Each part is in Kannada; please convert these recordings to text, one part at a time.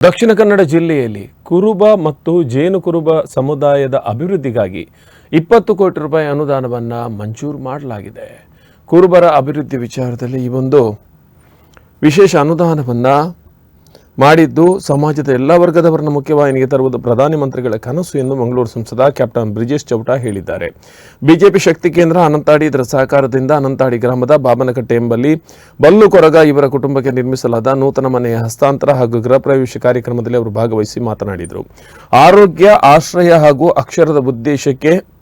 ದಕ್ಷಿಣ ಕನ್ನಡ ಜಿಲ್ಲೆಯಲ್ಲಿ ಕುರುಬ ಮತ್ತು ಜೇನು ಕುರುಬ ಸಮುದಾಯದ ಅಭಿವೃದ್ಧಿಗಾಗಿ ಇಪ್ಪತ್ತು ಕೋಟಿ ರೂಪಾಯಿ ಅನುದಾನವನ್ನು ಮಂಜೂರು ಮಾಡಲಾಗಿದೆ. ಕುರುಬರ ಅಭಿವೃದ್ಧಿ ವಿಚಾರದಲ್ಲಿ ಈ ಒಂದು ವಿಶೇಷ ಅನುದಾನವನ್ನು ಮಾಡಿದ್ದು ಸಮಾಜದ ಎಲ್ಲ ವರ್ಗದವರನ್ನು ಮುಖ್ಯವಾಹಿನಿಗೆ ತರುವುದು ಪ್ರಧಾನಿ ಮಂತ್ರಿಗಳ ಕನಸು ಎಂದು ಮಂಗಳೂರು ಸಂಸದ ಕ್ಯಾಪ್ಟನ್ ಬ್ರಿಜೇಶ್ ಚೌಟ ಹೇಳಿದ್ದಾರೆ. ಬಿಜೆಪಿ ಶಕ್ತಿ ಕೇಂದ್ರ ಅನಂತಾಡಿ ಇದರ ಸಹಕಾರದಿಂದ ಅನಂತಾಡಿ ಗ್ರಾಮದ ಬಾಬನಕಟ್ಟೆ ಎಂಬಲ್ಲಿ ಬಲ್ಲು ಕೊರಗ ಇವರ ಕುಟುಂಬಕ್ಕೆ ನಿರ್ಮಿಸಲಾದ ನೂತನ ಮನೆಯ ಹಸ್ತಾಂತರ ಹಾಗೂ ಗೃಹ ಪ್ರವೇಶ ಕಾರ್ಯಕ್ರಮದಲ್ಲಿ ಅವರು ಭಾಗವಹಿಸಿ ಮಾತನಾಡಿದರು. ಆರೋಗ್ಯ, ಆಶ್ರಯ ಹಾಗೂ ಅಕ್ಷರದ ಉದ್ದೇಶಕ್ಕೆ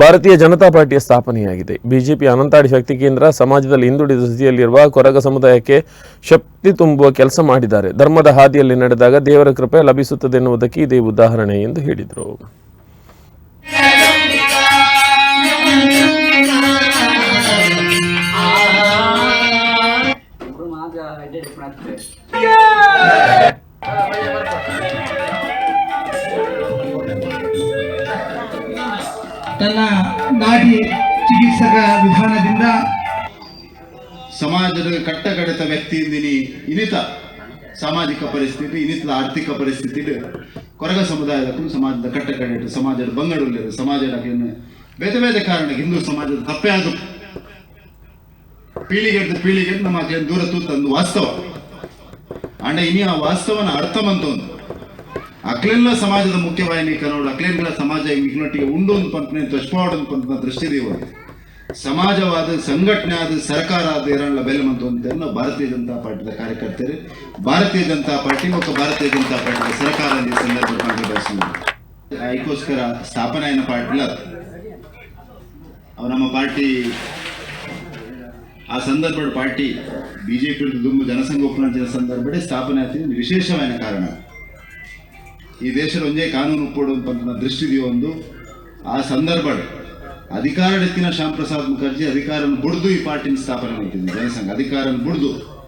ಭಾರತೀಯ ಜನತಾ ಪಾರ್ಟಿಯ ಸ್ಥಾಪನೆಯಾಗಿದೆ. ಬಿಜೆಪಿ ಅನಂತಾಡಿ ಶಕ್ತಿ ಕೇಂದ್ರ ಸಮಾಜದಲ್ಲಿ ಹಿಂದುಳಿದ ಸ್ಥಿತಿಯಲ್ಲಿರುವ ಕೊರಗ ಸಮುದಾಯಕ್ಕೆ ಶಕ್ತಿ ತುಂಬುವ ಕೆಲಸ ಮಾಡಿದ್ದಾರೆ. ಧರ್ಮದ ಹಾದಿಯಲ್ಲಿ ನಡೆದಾಗ ದೇವರ ಕೃಪೆ ಲಭಿಸುತ್ತದೆ ಎನ್ನುವುದಕ್ಕೆ ಇದೇ ಉದಾಹರಣೆ ಎಂದು ಹೇಳಿದರು. ತನ್ನ ನಾಡಿ ಚಿಕಿತ್ಸಕ ವಿಧಾನದಿಂದ ಸಮಾಜದ ಕಟ್ಟಕಡೆತ ವ್ಯಕ್ತಿಯಿಂದಿನಿ ಇನಿತ ಸಾಮಾಜಿಕ ಪರಿಸ್ಥಿತಿ ಇನಿತ ಆರ್ಥಿಕ ಪರಿಸ್ಥಿತಿ ಕೊರಗ ಸಮುದಾಯದ ಸಮಾಜದ ಕಟ್ಟಕಡೆಟ ಸಮಾಜದ ಬಂಗಡುಲ್ಲ ಸಮಾಜದ ಬೇರೆ ಬೇರೆ ಕಾರಣ ಹಿಂದೂ ಸಮಾಜದ ತಪ್ಪೇ ಆದ ಪೀಳಿಗೆ ಪೀಳಿಗೆ ನಮ್ಮ ದೂರ ತೂತಂದು ವಾಸ್ತವ. ಅಂಡ ಇನಿ ಆ ವಾಸ್ತವನ ಅರ್ಥ ಮಂತೊಂದು ಅಕ್ಲೆಲ್ಲ ಸಮಾಜದ ಮುಖ್ಯವಾಹಿನಿ ಕನ್ನಡ ಅಕ್ಲೆಲ್ಲ ಸಮಾಜ ಇನ್ನೊಟ್ಟಿಗೆ ಉಂಡು ಒಂದು ಪಂಪನೆ ದೃಷ್ಟವಾಡ ಒಂದು ಪಂಪನ ದೃಷ್ಟಿದೇವ ಸಮಾಜವಾದ ಸಂಘಟನೆ ಆದ ಸರ್ಕಾರ ಆದ ಇರಲ್ಲ ಬೆಲಮಂತು ಅಂತ ಭಾರತೀಯ ಜನತಾ ಪಾರ್ಟಿದ ಕಾರ್ಯಕರ್ತರು, ಭಾರತೀಯ ಜನತಾ ಪಾರ್ಟಿ ಮತ್ತು ಭಾರತೀಯ ಜನತಾ ಪಾರ್ಟಿ ಸರ್ಕಾರ ಈ ಸಂದರ್ಭದಲ್ಲಿ ಅದಕ್ಕೋಸ್ಕರ ಸ್ಥಾಪನೆ ಆಯ್ನ ಪಾರ್ಟಿಲ ಅವು ನಮ್ಮ ಪಾರ್ಟಿ, ಆ ಸಂದರ್ಭದ party BJP BJP Janasangh Janasangh ಸಂದರ್ಭದಲ್ಲಿ ಸ್ಥಾಪನೆ ಆಗ್ತೀನಿ ವಿಶೇಷವಾದ ಕಾರಣ ಈ ದೇಶದ ಒಂದೇ ಕಾನೂನು ಕೊಡು ಅಂತ ದೃಷ್ಟಿದೆಯೋ ಒಂದು. ಆ ಸಂದರ್ಭ ಅಧಿಕಾರ ಶ್ಯಾಮ್ ಪ್ರಸಾದ್ ಮುಖರ್ಜಿ ಅಧಿಕಾರನ ಬುಡ್ದು ಈ ಪಾರ್ಟಿನ ಸ್ಥಾಪನೆ ಮಾಡ್ತಿದ್ದೆ ಜನಸಂಘ ಅಧಿಕಾರನ ಬುಡ್ದು.